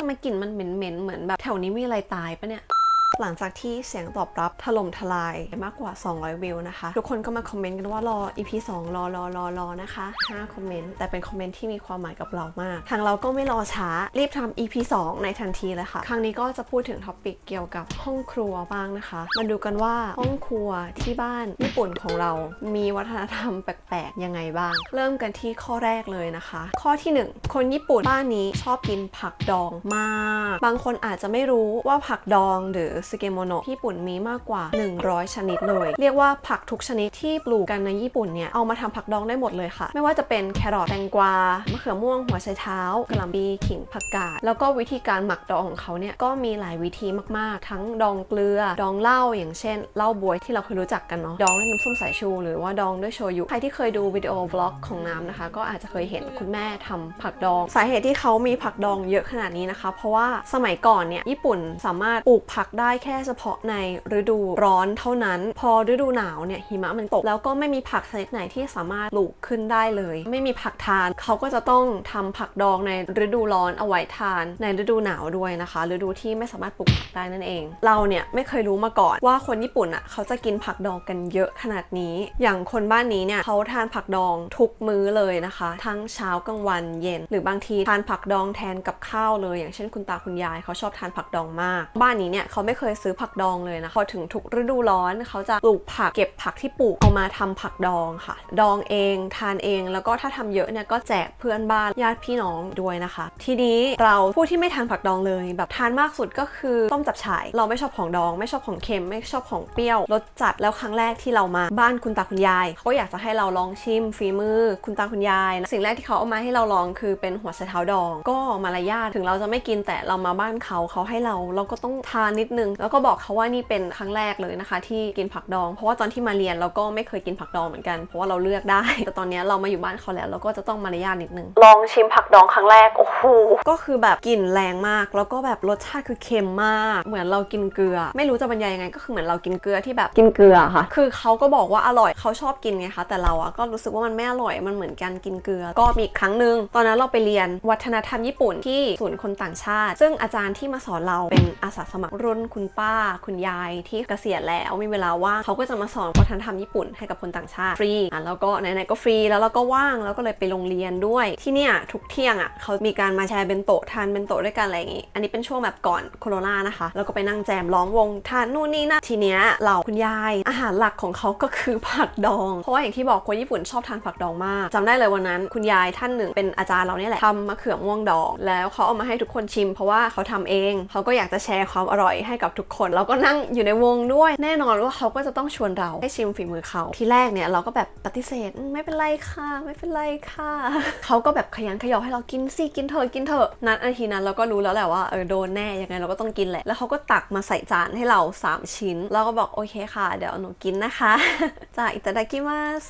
ทำไมกลิ่นมันเหม็นๆเหมือนแบบแถวนี้มีอะไรตายปะเนี่ย หลังจากที่เสียงตอบรับถล่มทลายมากกว่า 200 วิวนะคะ ทุกคนก็มาคอมเมนต์กันว่ารอ EP 2 รอรอรอรอนะคะ 5 คอมเมนต์ แต่เป็นคอมเมนต์ที่มีความหมายกับเรามาก ทางเราก็ไม่รอช้า รีบทำ EP 2 ในทันทีเลยค่ะ ครั้งนี้ก็จะพูดถึงท็อปิกเกี่ยวกับห้องครัวบ้างนะคะ มาดูกันว่าห้องครัวที่บ้านญี่ปุ่นของเรา มีวัฒนธรรมแปลกๆยังไงบ้าง เริ่มกันที่ข้อแรกเลยนะคะ ข้อที่ 1 คนญี่ปุ่นบ้านนี้ชอบกินผักดองมาก บางคนอาจจะไม่รู้ว่าผักดองหรือสเกโมโนะที่ญี่ปุ่นมีมากกว่า 100 ชนิดเลย เรียกว่าผักทุกชนิดที่ปลูกกันในญี่ปุ่นเนี่ย เอามาทำผักดองได้หมดเลยค่ะ ไม่ว่าจะเป็นแครอทแตงกวามะเขือม่วงหัวไชเท้ากระหล่ำปีขิงผักกาดแล้วก็วิธีการหมักดองของเขาเนี่ยก็มีหลายวิธีมากๆ ทั้งดองเกลือดองเหล้าอย่างเช่นเหล้าบวยที่เราเคยรู้จักกันเนาะดองด้วยน้ำส้มสายชู หรือว่าดองด้วยโชยุใครที่เคยดูวิดีโอบล็อกของน้ำนะคะ ก็อาจจะเคยเห็นคุณแม่ทำผักดอง สาเหตุที่เขามีผักดองเยอะขนาดนี้นะคะ เพราะว่าสมัยก่อนเนี่ยญี่ปุ่นสามารถปลูกผักได้แค่เฉพาะในฤดูร้อนเท่านั้น พอฤดูหนาวเนี่ยหิมะมันตกแล้วก็ไม่มีผักชนิดไหนที่สามารถปลูกขึ้นได้เลย ไม่มีผักทานเขาก็จะต้องทำผักดองในฤดูร้อนเอาไว้ทาน ในฤดูหนาวด้วยนะคะ ฤดูที่ไม่สามารถปลูกผักได้นั่นเอง เราเนี่ยไม่เคยรู้มาก่อนว่าคนญี่ปุ่นอะเขาจะกินผักดองกันเยอะขนาดนี้ อย่างคนบ้านนี้เนี่ยเขาทานผักดองทุกมื้อเลยนะคะ ทั้งเช้ากลางวันเย็น หรือบางทีทานผักดองแทนกับข้าวเลย อย่างเช่นคุณตาคุณยายเขาชอบทานผักดองมาก บ้านนี้เนี่ยเขาไม่เคยซื้อผักดองเลยนะพอถึงทุกฤดูร้อนเขาจะปลูกผักเก็บผักที่ปลูกเอามาทำผักดองค่ะ ดองเองทานเอง แล้วก็ถ้าทำเยอะเนี่ยก็แจกเพื่อนบ้านญาติพี่น้องด้วยนะคะ ทีนี้เราผู้ที่ไม่ทานผักดองเลย แบบทานมากสุดก็คือต้มจับฉ่ายเราไม่ชอบของดอง ไม่ชอบของเค็ม ไม่ชอบของเปรี้ยวรสจัดแล้วครั้งแรกที่เรามาบ้านคุณตาคุณยายเขาอยากจะให้เราลองชิมฝีมือคุณตาคุณยายนะสิ่งแรกที่เขาเอามาให้เราลองคือเป็นหัวไชเท้าดอง ก็มารยาทถึงเราจะไม่กินแต่เรามาบ้านเขาเขาให้เราเราก็ต้องทานนิดนึงแล้วก็บอกเขาว่านี่เป็นครั้งแรกเลยนะคะ ที่กินผักดอง เพราะว่าตอนที่มาเรียนเราก็ไม่เคยกินผักดองเหมือนกัน เพราะว่าเราเลือกได้ แต่ตอนนี้เรามาอยู่บ้านเขาแล้วเราก็จะต้องมารยาทนิดนึง ลองชิมผักดองครั้งแรก โอ้โห ก็คือแบบกลิ่นแรงมาก แล้วก็แบบรสชาติคือเค็มมาก เหมือนเรากินเกลือ ไม่รู้จะบรรยายยังไง ก็คือเหมือนเรากินเกลือที่แบบกินเกลือค่ะ คือเขาก็บอกว่าอร่อยเขาชอบกินไงคะ แต่เราอะก็รู้สึกว่ามันไม่อร่อย มันเหมือนการกินเกลือ ก็มีอีกครั้งหนึ่งตอนนั้นเราไปเรียนวัฒนธรรมญี่ปุ่นที่ศูนย์คนต่างชาติ ซึ่งอาจารย์ที่มาสอนเราเป็นอาสาสมัครรุ่นคุณณป้า คุณยายที่เกษียณแล้วมีเวลาว่างเขาก็จะมาสอนวัฒนธรรมญี่ปุ่นให้กับคนต่างชาติฟรีอะแล้วก็ไหนๆก็ฟรีแล้วเราก็ว่างแล้วก็เลยไปโรงเรียนด้วย ที่เนี่ยทุกเที่ยงอะเขามีการมาแชร์เบนโตะทานเบนโตะด้วยกันอะไรอย่างงี้ อันนี้เป็นช่วงแบบก่อนโควิดนะคะแล้วก็ไปนั่งแจมล้อมวงทานนู่นนี่นั่นทีเนี้ยเราคุณยายอาหารหลักของเขาก็คือผักดอง เพราะว่าอย่างที่บอกคนญี่ปุ่นชอบทานผักดองมากจำได้เลยวันนั้น คุณยายท่านหนึ่งเป็นอาจารย์เราเนี่ยแหละทำมะเขือม่วงดอง แล้วเขาเอามาให้ทุกคนชิม เพราะว่าเขาทำเองเขาก็อยากจะแชร์ความอร่อยให้กับทุกคนแล้วก็นั่งอยู่ในวงด้วย แน่นอนว่าเขาก็จะต้องชวนเราให้ชิมฝีมือเขาที่แรกเนี่ยเราก็แบบปฏิเสธอืมไม่เป็นไรค่ะ ไม่เป็นไรค่ะเขาก็แบบขยันขยอให้เรากินสิกินเถอะกินเถอะนัดนาทีนั้นเราก็รู้แล้วแหละว่าเออโดนแน่ยังไงเราก็ต้องกินแหละแล้วเขาก็ตักมาใส่จานให้เรา 3 ชิ้น แล้วก็บอกโอเคค่ะ เดี๋ยวหนูกินนะคะจ้าอิตาดากิมัส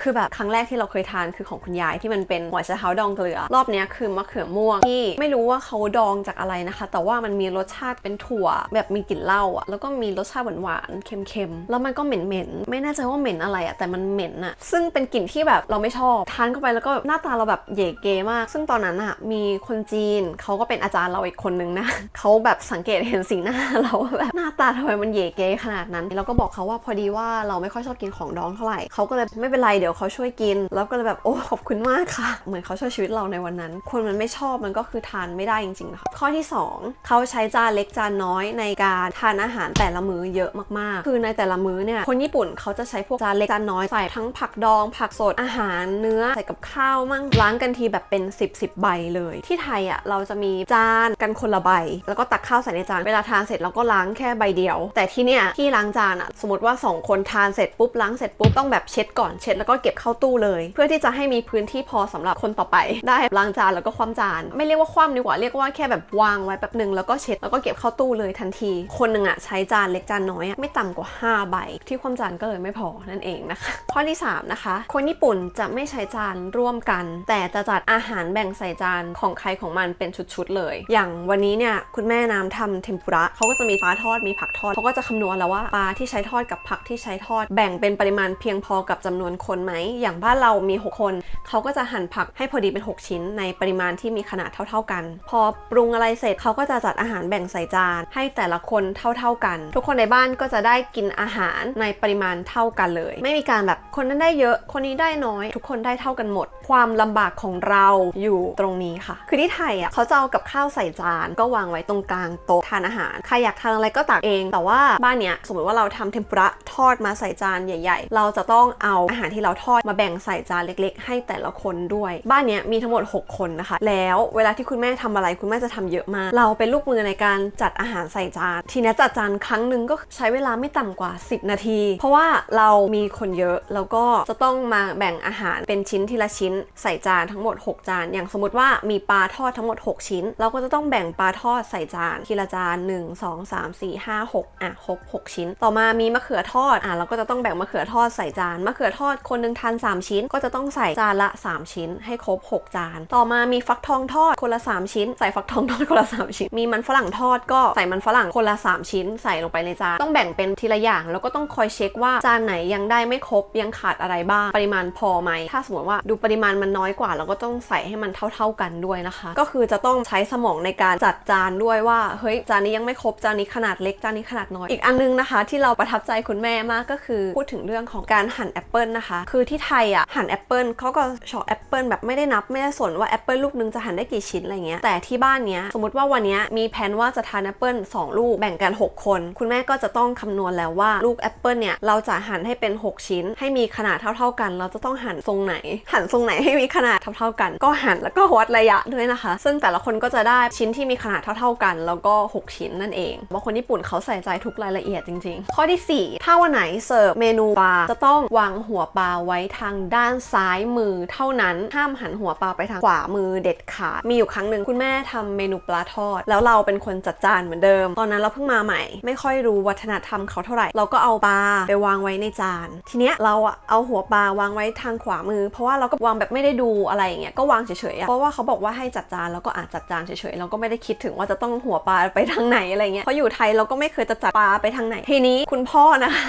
คือแบบครั้งแรกที่เราเคยทานคือของคุณยายที่มันเป็นหัวไชเท้าดองเกลือ รอบเนี้ยคือมะเขือม่วงที่ไม่รู้ว่าเขาดองจากอะไรนะคะ แต่ว่ามันมีรสชาติเป็นถั่วแบบมีกลิ่นเหล้าอะแล้วก็มีรสชาติหวานๆเค็มๆแล้วมันก็เหม็นๆไม่แน่ใจว่าเหม็นอะไรอะแต่มันเหม็นอะซึ่งเป็นกลิ่นที่แบบเราไม่ชอบทานเข้าไปแล้วก็หน้าตาเราแบบเย่เกมาก ซึ่งตอนนั้นอะมีคนจีนเขาก็เป็นอาจารย์เราอีกคนนึงนะเขาแบบสังเกตเห็นสีหน้าเราว่าแบบหน้าตาทำไมมันเย่เกขนาดนั้นเราก็บอกเขาว่าพอดีว่าเราไม่ค่อยชอบกินของดองเท่าไหร่เขาก็เลยไม่เป็นไรเดี๋ยวเขาช่วยกิน แล้วก็เลยแบบโอ้ขอบคุณมากค่ะ เหมือนเขาช่วยชีวิตเราในวันนั้น คนมันไม่ชอบมันก็คือทานไม่ได้จริงๆนะคะข้อที่ 2เขาใช้จานเล็กจานน้อยในการทานอาหารแต่ละมื้อเยอะมากๆ คือในแต่ละมื้อเนี่ย คนญี่ปุ่นเขาจะใช้พวกจานเล็กจานน้อยใส่ทั้งผักดอง ผักสดอาหารเนื้อใส่กับข้าวมั่งล้างกันทีแบบเป็น 10บสใบเลย ที่ไทยอะเราจะมีจานกันคนละใบ แล้วก็ตักข้าวใส่ในจานเวลาทานเสร็จเราก็ล้างแค่ใบเดียว แต่ที่เนี่ยที่ล้างจานอะสมมติว่าสองคนทานเสร็จปุ๊บล้างเสร็จปุ๊บต้องแบบเช็ดก่อนเช็ดแล้วก็เก็บเข้าตู้เลย เพื่อที่จะให้มีพื้นที่พอสำหรับคนต่อไป ได้ล้างจานแล้วก็คว่ำจาน ไม่เรียกว่าคว่ำดีกว่าเรียกว่าแค่แบบวางไว้แป๊บหนึ่งแล้วก็เช็ดแล้วก็เก็บเข้าตู้เลยทันที คนหนึ่งอะใช้จานเล็กจานน้อยอะไม่ต่ำกว่า 5 ใบ ที่ความจานก็เลยไม่พอนั่นเองนะคะ ข้อที่ 3 นะคะ คนญี่ปุ่นจะไม่ใช้จานร่วมกัน แต่จะจัดอาหารแบ่งใส่จานของใครของมันเป็นชุดๆเลย อย่างวันนี้เนี่ยคุณแม่น้ำทำเทมปุระเขาก็จะมีปลาทอดมีผักทอดเขาก็จะคำนวณแล้วว่าปลาที่ใช้ทอดกับผักที่ใช้ทอด แบ่งเป็นปริมาณเพียงพอกับจำนวนคนไหมอย่างบ้านเรามี 6 คนเขาก็จะหั่นผักให้พอดีเป็น 6 ชิ้นในปริมาณที่มีขนาดเท่า ๆกัน พอปรุงอะไรเสร็จเขาก็จะจัดอาหารแบ่งใส่จาน ให้ให้แต่ละคนเท่า ๆกัน ทุกคนในบ้านก็จะได้กินอาหารในปริมาณเท่ากันเลย ไม่มีการแบบคนนั้นได้เยอะคนนี้ได้น้อย ทุกคนได้เท่ากันหมด ความลำบากของเราอยู่ตรงนี้ค่ะ คือที่ไทยอะเขาจะเอากับข้าวใส่จาน ก็วางไว้ตรงกลางโต๊ะทานอาหารใครอยากทานอะไรก็ตักเอง แต่ว่าบ้านเนี้ยสมมติว่าเราทำเทมปุระทอดมาใส่จานใหญ่ ๆ เราจะต้องเอาอาหารที่เราทอดมาแบ่งใส่จานเล็ก ๆ ให้แต่ละคนด้วย บ้านเนี้ยมีทั้งหมด 6 คนนะคะ แล้วเวลาที่คุณแม่ทำอะไรคุณแม่จะทำเยอะมาก เราเป็นลูกมือในการจัดอาหารใส่จาน ทีนี้จัดจานครั้งหนึ่งก็ใช้เวลาไม่ต่ำกว่า 10 นาที เพราะว่าเรามีคนเยอะแล้วก็จะต้องมาแบ่งอาหารเป็นชิ้นทีละชิ้น ใส่จานทั้งหมด 6 จาน อย่างสมมติว่ามีปลาทอดทั้งหมด 6 ชิ้น เราก็จะต้องแบ่งปลาทอดใส่จานทีละจาน 1 2 3 4 5 6 อะครบ6ชิ้น ต่อมามีมะเขือทอดอะเราก็จะต้องแบ่งมะเขือทอดใส่จานมะเขือทอดคนหนึ่งทาน3 ชิ้น ก็จะต้องใส่จานละ 3 ชิ้น ให้ครบ 6 จาน ต่อมามีฟักทองทอดคนละ 3 ชิ้น ใส่ฟักทองทอดคนละ 3 ชิ้น มีมันฝรั่งทอดก็ใส่มันฝรั่งคนละ 3 ชิ้นใส่ลงไปในจานต้องแบ่งเป็นทีละอย่าง แล้วก็ต้องคอยเช็คว่าจานไหนยังได้ไม่ครบยังขาดอะไรบ้าง ปริมาณพอไหม ถ้าสมมติว่าดูปริมาณมันน้อยกว่า เราก็ต้องใส่ให้มันเท่า ๆกันด้วยนะคะ ก็คือจะต้องใช้สมองในการจัดจานด้วยว่าเฮ้ยจานนี้ยังไม่ครบจานนี้ขนาดเล็กจานนี้ขนาดน้อยอีกอันนึงนะคะ ที่เราประทับใจคุณแม่มากก็คือ พูดถึงเรื่องของการหั่นแอปเปิลนะคะ คือที่ไทยอะหั่นแอปเปิลเขาก็เฉาะแอปเปิลแบบไม่ได้นับไม่ได้สนว่าแอปเปิลลูกนึงจะหั่นได้กี่ชิ้นอะไรเงี้ยแต่ที่บ้านเนี้ยสมมติว่าวันเนี้ยมีแผนว่าจะทานแอปเปิลสองลูกแบ่งกัน 6 คน คุณแม่ก็จะต้องคำนวณแล้วว่าลูกแอปเปิลเนี่ยเราจะหั่นให้เป็น 6 ชิ้น ให้มีขนาดเท่า ๆกัน เราจะต้องหั่นทรงไหน หั่นทรงไหนให้มีขนาดเท่าๆกัน ก็หั่นแล้วก็วัดระยะด้วยนะคะ ซึ่งแต่ละคนก็จะได้ชิ้นที่มีขนาดเท่า ๆกัน แล้วก็ 6 ชิ้นนั่นเองบางคนญี่ปุ่นเขาใส่ใจทุกรายละเอียดจริง ๆ ข้อที่ 4 ถ้าวันไหนเสิร์ฟเมนูปลาจะต้องวางหัวปลาไว้ทางด้านซ้ายมือเท่านั้นห้ามหันหัวปลาไปทางขวามือเด็ดขาดมีอยู่ครั้งหนึ่งคุณแม่ทำเมนูปลาทอด แล้วเราเป็นคนจัดจานเหมือนเดิมตอนนั้นเราเพิ่งมาใหม่ ไม่ค่อยรู้วัฒนธรรมเขาเท่าไหร่ เราก็เอาปลาไปวางไว้ในจาน ทีเนี้ยเราอะเอาหัวปลาวางไว้ทางขวามือ เพราะว่าเราก็วางแบบไม่ได้ดูอะไรอย่างเงี้ย ก็วางเฉยๆ เพราะว่าเขาบอกว่าให้จัดจานแล้วก็อาจจัดจานเฉยๆ เราก็ไม่ได้คิดถึงว่าจะต้องหัวปลาไปทางไหนอะไรเงี้ย เพราะอยู่ไทยเราก็ไม่เคยจะจัดปลาไปทางไหน ทีนี้คุณพ่อนะคะ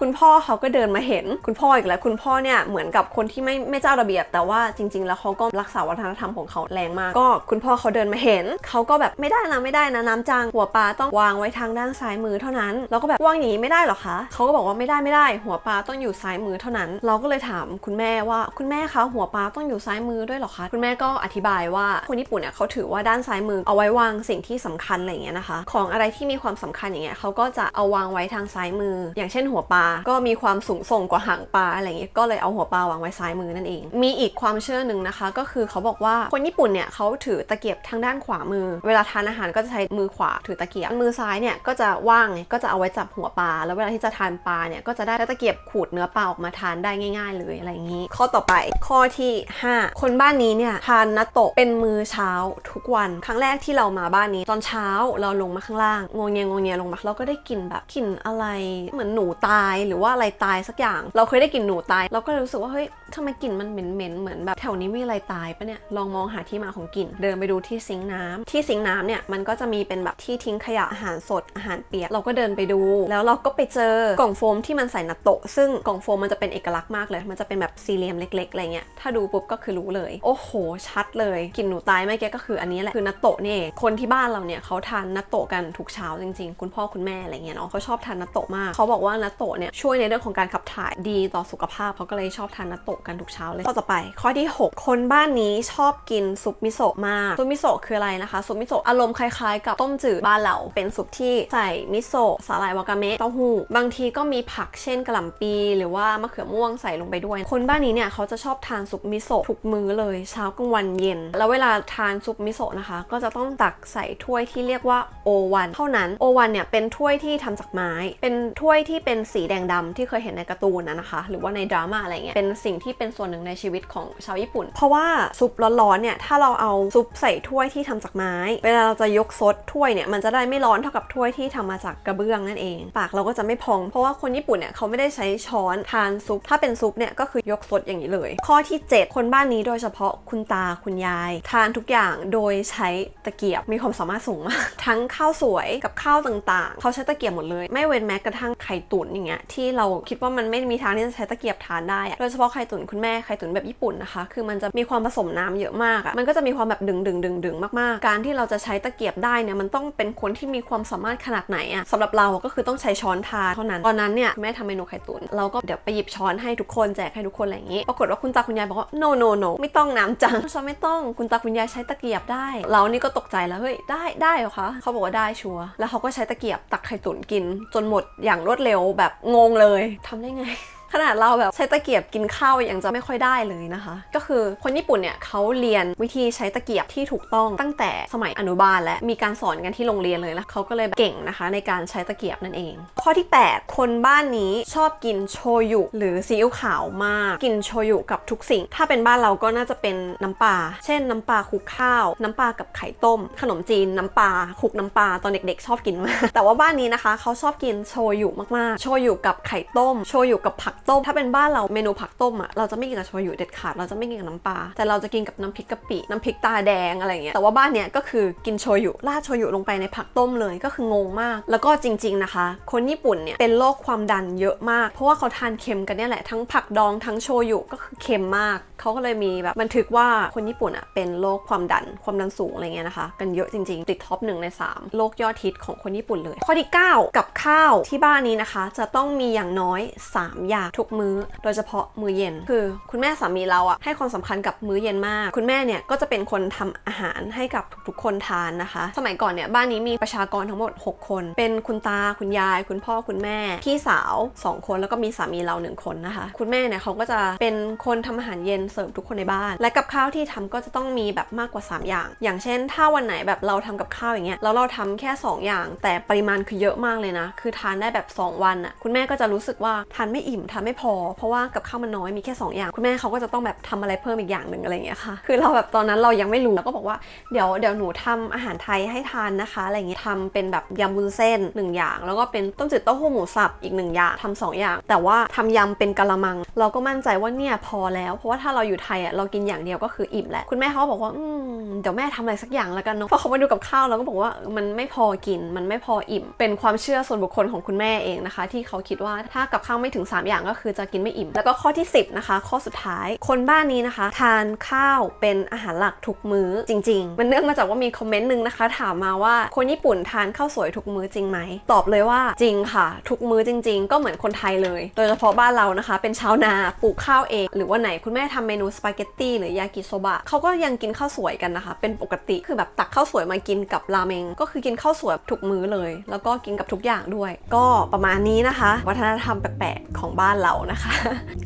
คุณพ่อเขาก็เดินมาเห็น คุณพ่ออีกแล้ว คุณพ่อเนี่ยเหมือนกับคนที่ไม่ไม่เจ้าระเบียบ แต่ว่าจริง ๆ แล้วเขาก็รักษาวัฒนธรรมของเขาแรงมาก ก็คุณพ่อเขาเดินมาเห็น เขาก็แบบไม่ได้นะไม่ได้นะน้ำจางหัวปลาต้องวางไว้ทางด้านซ้ายมือเท่านั้น เราก็แบบวางอย่างนี้ไม่ได้หรอคะเขาก็บอกว่าไม่ได้ไม่ได้ หัวปลาต้องอยู่ซ้ายมือเท่านั้น เราก็เลยถามคุณแม่ว่าคุณแม่คะหัวปลาต้องอยู่ซ้ายมือด้วยหรอคะ คุณแม่ก็อธิบายว่าคนญี่ปุ่นเนี่ยเขาถือว่าด้านซ้ายมือเอาไว้วางสิ่งที่สำคัญอะไรอย่างเงี้ยนะคะ ของอะไรที่มีความสำคัญอย่างเงี้ยเขาก็จะเอาวางไว้ทางซ้ายมือ อย่างเช่นหัวปลาก็มีความสูงส่งกว่าหางปลาอะไรอย่างเงี้ยก็เลยเอาหัวปลาวางไว้ซ้ายมือนั่นเอง มีอีกความเชื่อหนึ่งนะคะ ก็คือเขาบอกว่าคนญี่ปุ่นเนี่ยเขาถือตะเกียบทางด้านขวามือ เวลาทานอาหารก็จะใช้มือขวาถือตะเกียบมือซ้ายเนี่ยก็จะว่างก็จะเอาไว้จับหัวปลาแล้วเวลาที่จะทานปลาเนี่ยก็จะได้ตะเกียบขูดเนื้อปลาออกมาทานได้ง่าย ๆ เลยอะไรอย่างนี้ ข้อต่อไปข้อที่ 5 คนบ้านนี้เนี่ยทานนัตโตะเป็นมือเช้าทุกวันครั้งแรกที่เรามาบ้านนี้ ตอนเช้าเราลงมาข้างล่างงงเงียงงเงียลงมาเราก็ได้กลิ่นแบบกลิ่นอะไรเหมือนหนูตายหรือว่าอะไรตายสักอย่าง เราเคยได้กลิ่นหนูตาย เราก็เลยรู้สึกว่าเฮ้ยทำไมกลิ่นมันเหม็นเหม็นๆเหมือนแบบแถวนี้มีอะไรตายปะเนี่ยลองมองหาที่มาของกลิ่น เดินไปดูที่ซิงน้ำที่ซิงน้ำเนี่ยมันก็จะมีเป็นแบบที่ทิ้งขยะอาหารสดอาหารเปียกเราก็เดินไปดู แล้วเราก็ไปเจอกล่องโฟมที่มันใส่นัตโตะซึ่งกล่องโฟมมันจะเป็นเอกลักษณ์มากเลย มันจะเป็นแบบสี่เหลี่ยมเล็กๆอะไรเงี้ยถ้าดูปุ๊บก็คือรู้เลย โอ้โห ชัดเลยกลิ่นหนูตายเมื่อกี้ก็คืออันนี้แหละคือนัตโตะนี่เองคนที่บ้านเราเนี่ยเขาทานนัตโตะกันทุกเช้าจริงๆ คุณพ่อคุณแม่อะไรเงี้ยเนาะเขาชอบทานนัตโตะมากเขาบอกว่านัตโตะเนี่ยช่วยในเรื่องของการขับถ่ายดีต่อสุขภาพเขาก็เลยชอบทานนัตโตะกันทุกเช้าเลยข้อต่อไป ข้อที่ 6 คนบ้านนี้ชอบกินซุปมิโซะมากซุปมิโซะคืออะไรนะคะซุปมิโซะอารมณ์คล้ายๆ กับต้มจืดบ้านเราเป็นซุปที่ใส่มิโซะสาหร่ายวากาเมะเต้าหู้บางทีก็มีผักเช่นกระหล่ำปีหรือว่ามะเขือม่วงใส่ลงไปด้วย คนบ้านนี้เนี่ยเขาจะชอบทานซุปมิโซะทุกมื้อเลยเช้ากลางวันเย็น แล้วเวลาทานซุปมิโซะนะคะ ก็จะต้องตักใส่ถ้วยที่เรียกว่าโอวันเท่านั้นโอวันเนี่ยเป็นถ้วยที่ทำจากไม้ เป็นถ้วยที่เป็นสีแดงดำที่เคยเห็นในการ์ตูนนะนะคะ หรือว่าในดราม่าอะไรเงี้ยเป็นสิ่งที่เป็นส่วนหนึ่งในชีวิตของชาวญี่ปุ่น เพราะว่าซุปร้อนๆเนี่ยถ้าเราเอาซุปใส่ถ้วยที่ทำจากไม้ เวลาเราจะยกซดถ้วยเนี่ยมันจะได้ไม่ร้อนเท่ากับถ้วยที่ทำมาจากกระเบื้องนั่นเอง ปากเราก็จะไม่พอง เพราะว่าคนญี่ปุ่นเนี่ยเขาไม่ได้ใช้ช้อนทานซุป ถ้าเป็นซุปเนี่ยก็คือยกซดอย่างนี้เลย ข้อที่ 7 คนบ้านนี้โดยเฉพาะคุณตาคุณยาย ทานทุกอย่างโดยใช้ตะเกียบมีความสามารถสูงมาก ทั้งข้าวสวยกับข้าวต่างๆ เขาใช้ตะเกียบหมดเลย ไม่เว้นแม้กระทั่งไข่ตุ๋นอย่างเงี้ยที่เราคิดว่ามันไม่มีทางที่จะใช้ตะเกียบทานได้โดยเฉพาะไข่ตุ๋นคุณแม่ไข่ตุ๋นแบบญี่ปุ่นนะคะคือมันจะมีความผสมน้ำเยอะมากอะมันก็จะมีความแบบดึงดึงดึงดึงมากๆ การที่เราจะใช้ตะเกียบได้เนี่ยมันต้องเป็นคนที่มีความสามารถขนาดไหนอะสำหรับเราก็คือต้องใช้ช้อนทานเท่านั้น ตอนนั้นเนี่ยแม่ทำเมนูไข่ตุ๋นเราก็เดี๋ยวไปหยิบช้อนให้ทุกคนแจกให้ทุกคนอะไรอย่างงี้ ปรากฏว่าคุณตาคุณยายบอกว่า no no no ไม่ต้องน้ำจังช้อนไม่ต้องคุณตาคุณยายใช้ตะเกียบได้ เรานี่ก็ตกใจแล้วเฮ้ยได้ได้เหรอคะเขาบอกว่าได้ชัวร์แล้วเขาก็ใช้ตะเกียบตักไข่ตุ๋นกิน จนหมดอย่างรวดเร็วแบบงงเลยทำได้ไง ขนาดเราแบบใช้ตะเกียบกินข้าวยังจะไม่ค่อยได้เลยนะคะ ก็คือคนญี่ปุ่นเนี่ยเขาเรียนวิธีใช้ตะเกียบที่ถูกต้องตั้งแต่สมัยอนุบาลและมีการสอนกันที่โรงเรียนเลยแล้วเขาก็เลยเก่งนะคะ ในการใช้ตะเกียบนั่นเอง ข้อที่ 8 คนบ้านนี้ชอบกินโชยุหรือซีอิ๊วขาวมาก กินโชยุกับทุกสิ่ง ถ้าเป็นบ้านเราก็น่าจะเป็นน้ำปลาเช่นน้ำปลาคลุกข้าว น้ำปลากับไข่ต้ม ขนมจีนน้ำปลาคลุกน้ำปลาตอนเด็กๆ ชอบกินมากแต่ว่าบ้านนี้นะคะเขาชอบกินโชยุมากๆ โชยุกับไข่ต้ม โชยุกับผัก ต้ม ถ้าเป็นบ้านเราเมนูผักต้มอะเราจะไม่กินกับโชยุเด็ดขาดเราจะไม่กินกับน้ำปลาแต่เราจะกินกับน้ำพริกกะปิน้ำพริกตาแดงอะไรเงี้ยแต่ว่าบ้านเนี้ยก็คือกินโชยุราดโชยุลงไปในผักต้มเลยก็คืองงมาก แล้วก็จริง ๆนะคะ คนญี่ปุ่นเนี่ยเป็นโรคความดันเยอะมาก เพราะว่าเขาทานเค็มกันเนี่ยแหละทั้งผักดองทั้งโชยุก็คือเค็มมากเขาก็เลยมีแบบบันทึกว่าคนญี่ปุ่นอะเป็นโรคความดันความดันสูงอะไรเงี้ยนะคะ กันเยอะจริง ๆ ติดท็อปหนึ่งใน3โรคยอดฮิตของคนญี่ปุ่นเลย ข้อที่ 9 กับข้าวที่บ้านนี้นะคะ จะต้องมีอย่างน้อย 3 อย่างทุกมื้อ โดยเฉพาะมื้อเย็น คือ คุณแม่สามีเราอะให้ความสำคัญกับมื้อเย็นมาก คุณแม่เนี่ยก็จะเป็นคนทำอาหารให้กับทุกๆคนทานนะคะ สมัยก่อนเนี่ยบ้านนี้มีประชากรทั้งหมด 6 คน เป็นคุณตาคุณยาย คุณพ่อคุณแม่พี่สาว 2 คนแล้วก็มีสามีเราหนึ่งคนนะคะ คุณแม่เนี่ยเขาก็จะเป็นคนทำอาหารเย็นเสิร์ฟทุกคนในบ้าน และกับข้าวที่ทำก็จะต้องมีแบบมากกว่า 3 อย่าง อย่างเช่น ถ้าวันไหนแบบเราทำกับข้าวอย่างเงี้ยแล้วเราทำแค่ 2 อย่าง แต่ปริมาณคือเยอะมากเลยนะ คือทานได้แบบ 2 วันอะคุณแม่ก็จะรู้สึกว่าทานไม่อิ่มทานไม่พอ เพราะว่ากับข้าวมันน้อยมีแค่ 2 อย่าง คุณแม่เขาก็จะต้องแบบทำอะไรเพิ่มอีกอย่างหนึ่งอะไรเงี้ยค่ะ คือเราแบบตอนนั้นเรายังไม่รู้เราก็บอกว่าเดี๋ยวเดี๋ยวหนูทำอาหารไทยให้ทานนะคะอะไรเงี้ยทำเป็นแบบยำวุ้นเส้นหนึ่งอย่าง แล้วก็เป็นต้มจืดเต้าหู้หมูสับอีกหนึ่งอย่างทำสองอย่าง แต่ว่าทำยำเป็นกะละมัง เราก็มั่นใจว่าเนี่ยพอแล้ว เพราะว่าถ้าเราอยู่ไทยอะเรากินอย่างเดียวก็คืออิ่มแล้วคุณแม่เขาก็บอกว่าอืมเดี๋ยวแม่ทำอะไรสักอย่างแล้วกันเนาะพอเขามาดูกับข้าวเราก็บอกว่ามันไม่พอกินมันไม่พออิ่ม เป็นความเชื่อส่วนบุคคลของคุณแม่เองนะคะ ที่เขาคิดว่าถ้ากับข้าวไม่ถึง 3 อย่างก็คือจะกินไม่อิ่ม แล้วก็ข้อที่ 10 นะคะ ข้อสุดท้าย คนบ้านนี้นะคะ ทานข้าวเป็นอาหารหลักทุกมื้อจริง ๆ มันเนื่องมาจากว่ามีคอมเมนต์หนึ่งนะคะ ถามมาว่าคนญี่ปุ่นทานข้าวสวยทุกมื้อจริงไหม ตอบเลยว่าจริงค่ะ ทุกมื้อจริง ๆ ก็เหมือนคนไทยเลย โดยเฉพาะบ้านเรานะคะ เป็นชาวนาปลูกข้าวเอง หรือว่าไหนคุณแม่ทำเมนูสปาเกตตี้หรือยากิโซบะเขาก็ยังกินข้าวสวยกันนะคะ เป็นปกติคือแบบตักข้าวสวยมากินกับราเมง ก็คือกินข้าวสวยทุกมื้อเลย แล้วก็กินกับทุกอย่างด้วย ก็ประมาณนี้นะคะ วัฒนธรรมแปลกๆของบ้านเรานะคะ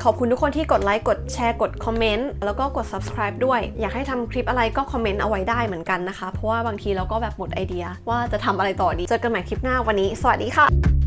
ขอบคุณทุกคนที่กดไลค์กดแชร์กดคอมเมนต์แล้วก็กด subscribe ด้วย อยากให้ทำคลิปอะไรก็คอมเมนต์เอาไว้ได้เหมือนกันนะคะ เพราะว่าบางทีเราก็แบบหมดไอเดียว่าจะทำอะไรต่อดี เจอกันใหม่คลิปหน้าวันนี้ สวัสดีค่ะ